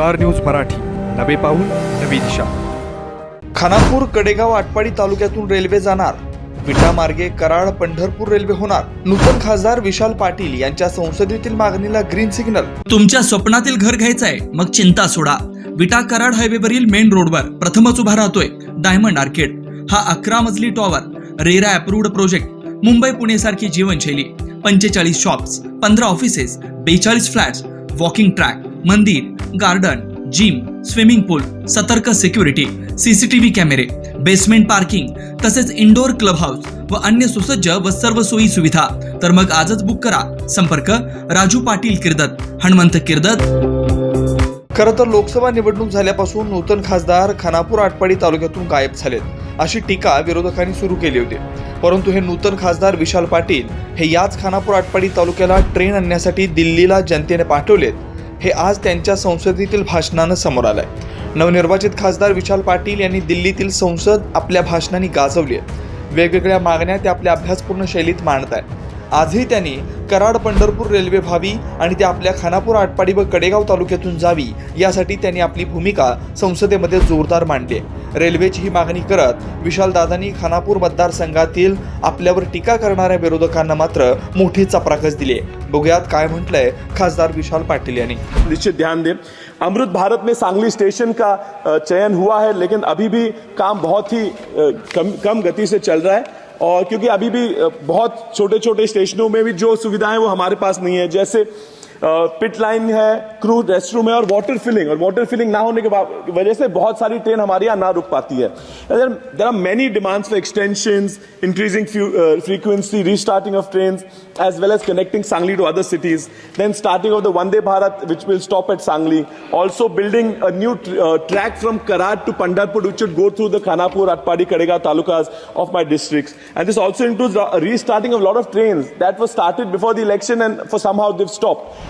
Star news Marathi. नवे पाऊल नवी दिशा. खानापूर कडेगाव आटपाडी तालुक्यातून रेल्वे जाणार. विटा मार्गे कराड पंढरपूर रेल्वे होणार. नूतन खासदार विशाल पाटील यांच्या संसदेतील मागणीला ग्रीन सिग्नल तुमच्या स्वप्नातील घर घ्यायचंय मग चिंता सोडा. विटा कराड हायवेवरील मेन रोडवर प्रथमच उभा राहतोय डायमंड आर्केड. हा अकरा मजली tower RERA approved project Mumbai Pune सारखी जीवनशैली. पंचेचाळीस शॉप्स पंधरा ऑफिसेस बेचाळीस फ्लॅट्स वॉकिंग ट्रॅक मंदिर. गार्डन जिम स्विमिंग पूल सतर्क सिक्युरिटी सीसीटीव्ही कॅमेरे बेसमेंट पार्किंग तसेच इंडोर क्लब हाऊस व अन्य सुसज्ज व सर्व सोयी सुविधा. तर मग आजच बुक करा. संपर्क राजू पाटील किर्दत हनुमंत किर्दत. खरं तर लोकसभा निवडणूक झाल्यापासून नूतन खासदार खानापूर आटपाडी तालुक्यातून गायब झालेत अशी टीका विरोधकांनी सुरू केली होती. परंतु हे नूतन खासदार विशाल पाटील हे याच खानापूर आटपाडी तालुक्याला ट्रेन आणण्यासाठी दिल्लीला जनतेने पाठवलेत. हे आज त्यांच्या संसदेतील भाषणानं समोर आलंय. नवनिर्वाचित खासदार विशाल पाटील यांनी दिल्लीतील संसद आपल्या भाषणांनी गाजवली आहे. वेगवेगळ्या मागण्या ते आपल्या अभ्यासपूर्ण शैलीत मांडत आहेत आजही त्यांनी कराड पंढरपूर रेल्वे व्हावी आणि ते आपल्या खानापूर आटपाडी व कडेगाव तालुक्यातून जावी यासाठी त्यांनी आपली भूमिका संसदेमध्ये जोरदार मांडली. रेल्वेची ही मागणी करत विशालदादांनी खानापूर मतदारसंघातील आपल्यावर टीका करणाऱ्या विरोधकांना मात्र मोठी चपराकच दिली. बघूयात काय म्हटलंय खासदार विशाल पाटील यांनी. निश्चित ध्यान दें. अमृत भारत में सांगली स्टेशन का चयन हुआ है लेकिन अभी भी काम बहुत ही कम कम गति से चल रहा है। और क्योंकि अभी भी बहुत छोटे छोटे स्टेशनों में भी जो सुविधाएं वो हमारे पास नहीं है जैसे पिट लाइन है क्रू रेस्ट रूम है और वाटर फिलिंग और वाटर फिलिंग ना होने के बा- की वजह से बहुत सारी ट्रेन हमारे यहाँ ना रुक पाती है there are many demands for extension increasing frequency restarting of trains as well as connecting Sangli to other cities then starting of the Vande Bharat which will stop at Sangli also building a new uh, track from Karad to Pandharpur which would go through the Khanapur, Atpadi, Kadega talukas of my districts and this also includes the restarting of a lot of trains that were started before the election and for somehow they've stopped